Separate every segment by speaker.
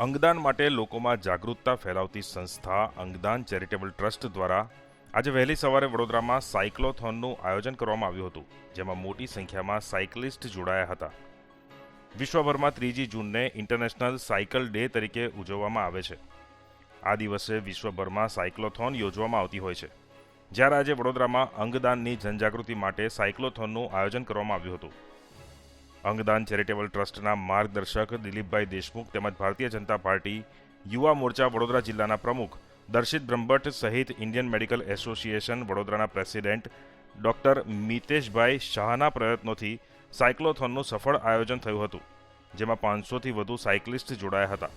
Speaker 1: અંગદાન માટે લોકોમાં જાગૃતતા ફેલાવતી સંસ્થા અંગદાન ચેરિટેબલ ટ્રસ્ટ દ્વારા આજે વહેલી સવારે વડોદરામાં સાયક્લોથોનનું આયોજન કરવામાં આવ્યું હતું, જેમાં મોટી સંખ્યામાં સાયકલિસ્ટ જોડાયા હતા. વિશ્વભરમાં ત્રીજી જૂનને ઇન્ટરનેશનલ સાયકલ ડે તરીકે ઉજવવામાં આવે છે. આ દિવસે વિશ્વભરમાં સાયક્લોથોન યોજવામાં આવતી હોય છે. જ્યારે આજે વડોદરામાં અંગદાનની જનજાગૃતિ માટે સાયક્લોથોનનું આયોજન કરવામાં આવ્યું હતું. અંગદાન ચેરિટેબલ ટ્રસ્ટના માર્ગદર્શક દિલીપભાઈ દેશમુખ તેમજ ભારતીય જનતા પાર્ટી યુવા મોરચા વડોદરા જિલ્લાના પ્રમુખ દર્શિત બ્રહ્મભટ્ટ સહિત ઇન્ડિયન મેડિકલ એસોસિએશન વડોદરાના પ્રેસિડેન્ટ ડૉક્ટર મિતેશભાઈ શાહના પ્રયત્નોથી સાયક્લોથોનનું સફળ આયોજન થયું હતું, જેમાં પાંચસોથી વધુ સાયકલિસ્ટ જોડાયા હતા.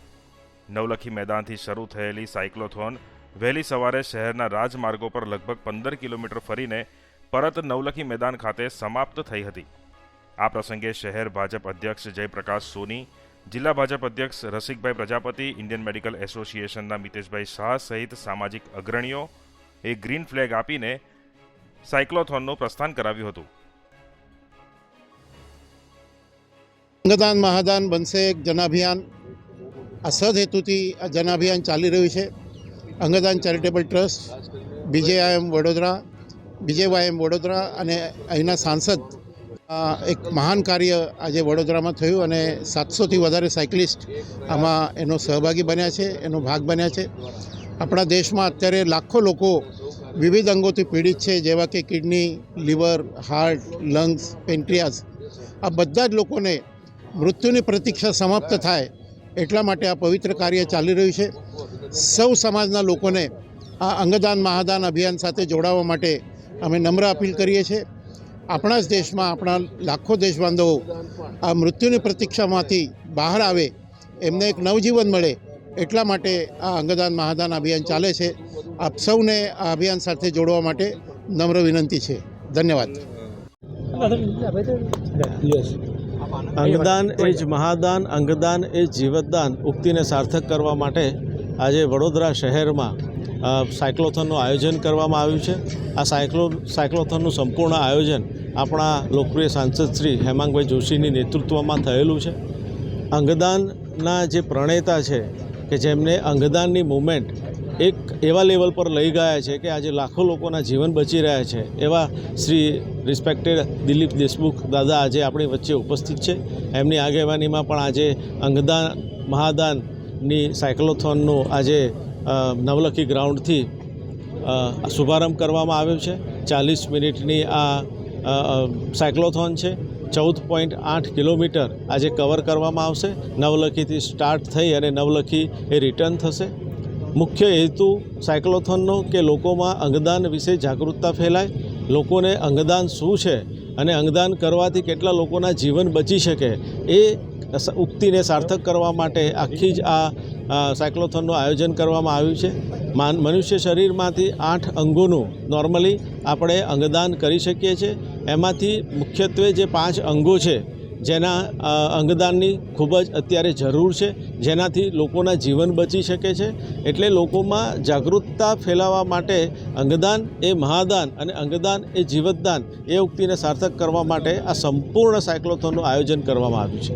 Speaker 1: નવલખી મેદાનથી શરૂ થયેલી સાયક્લોથોન વહેલી સવારે શહેરના રાજમાર્ગો પર લગભગ પંદર કિલોમીટર ફરીને પરત નવલખી મેદાન ખાતે સમાપ્ત થઈ હતી. આ પ્રસંગે શહેર ભાજપ અધ્યક્ષ જયપ્રકાશ સોની, જિલ્લા ભાજપ અધ્યક્ષ રસિકભાઈ પ્રજાપતિ, ઇન્ડિયન મેડિકલ એસોસિએશનના મિતેશભાઈ શાહ સહિત સામાજિક અગ્રણીઓ એ ગ્રીન ફ્લેગ આપીને સાયક્લોથોનનું પ્રસ્થાન કરાવ્યું હતું.
Speaker 2: અંગદાન મહાદાન બનશે એક જનાભિયાન. આ સદહેતુથી આ જનાભિયાન ચાલી રહ્યું છે. અંગદાન charitable trust, BJIM Vadodara, BJYM Vadodara અને અહીંના સાંસદ એક મહાન કાર્ય આજે વડોદરામાં થયું અને સાતસોથી વધારે સાયકલિસ્ટ આમાં એનો સહભાગી બન્યા છે, એનો ભાગ બન્યા છે. આપણા દેશમાં અત્યારે લાખો લોકો વિવિધ અંગોથી પીડિત છે, જેવા કે kidney, liver, heart, lungs pancreas આ બધા જ લોકોને મૃત્યુની પ્રતીક્ષા સમાપ્ત થાય એટલા માટે આ પવિત્ર કાર્ય ચાલી રહ્યું છે. સૌ સમાજના લોકોને આ અંગદાન, મહાદાન અભિયાન સાથે જોડાવા માટે અમે નમ્ર અપીલ કરીએ છીએ. આપણા જ દેશમાં, આપણા લાખો દેશબાંધવો આ મૃત્યુની પ્રતીક્ષામાંથી બહાર આવે, એમને એક નવજીવન મળે, એટલા માટે આ અંગદાન મહાદાન અભિયાન ચાલે છે. આપ સૌને આ અભિયાન સાથે જોડવા માટે નમ્ર વિનંતી છે. ધન્યવાદ.
Speaker 3: અંગદાન એ જ મહાદાન, અંગદાન એ જીવતદાન, ઉક્તિને સાર્થક કરવા માટે આજે વડોદરા શહેરમાં સાયક્લોથોનનું આયોજન કરવામાં આવ્યું છે. આ સાયક્લો, સાયક્લોથોનનું સંપૂર્ણ આયોજન આપણા લોકપ્રિય સાંસદ શ્રી હેમાંગભાઈ જોશીની નેતૃત્વમાં થયેલું છે. અંગદાનના જે પ્રણેતા છે, કે જેમને અંગદાનની મુવમેન્ટ એક એવા લેવલ પર લઈ ગયા છે કે આજે લાખો લોકોના જીવન બચી રહ્યા છે. એવા શ્રી રિસ્પેક્ટેડ દિલીપ દેશમુખ દાદા આજે આપણી વચ્ચે ઉપસ્થિત છે. એમની આગેવાનીમાં પણ આજે અંગદાન મહાદાનની સાયક્લોથોનનું આજે નવલખી ગ્રાઉન્ડથી શુભારંભ કરવામાં આવ્યો છે. ચાલીસ મિનિટની આ સાયક્લોથોન છે. ચૌદ પોઈન્ટ આઠ કિલોમીટર આજે કવર કરવામાં આવશે. નવલખીથી સ્ટાર્ટ થઈ અને નવલખી એ રિટર્ન થશે. મુખ્ય હેતુ સાયક્લોથોનનો કે લોકોમાં અંગદાન વિશે જાગૃતતા ફેલાય. લોકોને અંગદાન શું છે અને અંગદાન કરવાથી કેટલા લોકોના જીવન બચી શકે એ ઉક્તિને સાર્થક કરવા માટે આખી જ આ સાયક્લોથોનનું આયોજન કરવામાં આવ્યું છે. માન મનુષ્ય શરીરમાંથી આઠ અંગોનું નોર્મલી આપણે અંગદાન કરી શકીએ છીએ. એમાંથી મુખ્યત્વે જે પાંચ અંગો છે, જેના અંગદાનની ખૂબ જ અત્યારે જરૂર છે, જેનાથી લોકોના જીવન બચી શકે છે. એટલે લોકોમાં જાગૃતતા ફેલાવવા માટે અંગદાન એ મહાદાન અને અંગદાન એ જીવતદાન એ ઉક્તિને સાર્થક કરવા માટે આ સંપૂર્ણ સાયક્લોથોનનું આયોજન કરવામાં આવ્યું છે.